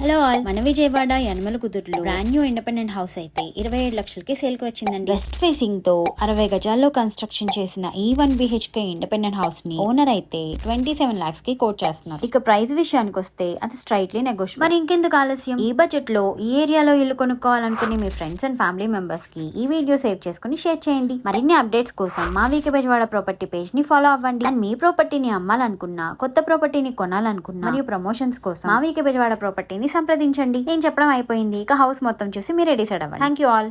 Hello all. మన విజయవాడ యనమల కుదురులో brand new independent house అయితే ఇరవై ఏడు లక్షలకి సేల్కి వచ్చిందండి. వెస్ట్ ఫేసింగ్తో అరవై గజాల్లో కన్స్ట్రక్షన్ చేసిన ఈ వన్ బిహెచ్కే ఇండిపెండెంట్ హౌస్ని ఓనర్ అయితే ట్వంటీ సెవెన్ లాక్స్కి కోట్ చేస్తున్నారు. ఇక ప్రైస్ విషయానికి వస్తే అది స్ట్రైట్లీ నెగోషియల్ మరి ఇంకెందుకు ఆలస్యం? ఈ బడ్జెట్లో ఈ ఏరియాలో ఇల్లు కొనుక్కోవాలనుకునే మీ ఫ్రెండ్స్ అండ్ ఫ్యామిలీ మెంబర్స్కి ఈ వీడియో సేవ్ చేసుకుని షేర్ చేయండి. మరిన్ని అప్డేట్స్ కోసం మా వీకే బెజవాడ ప్రాపర్టీ పేజ్ని ఫాలో అవ్వండి. అండ్ మీ ప్రాపర్టీని అమ్మాలనుకున్నా కొత్త ప్రాపర్టీని కొనాలనుకున్నా మరియు ప్రమోషన్స్ కోసం మా వీకే బెజవాడ ప్రాపర్టీని సంప్రదించండి. నేను చెప్పడం అయిపోయింది. ఇక హౌస్ మొత్తం చూసి మీరే డిసైడ్ అవ్వండి. Thank you all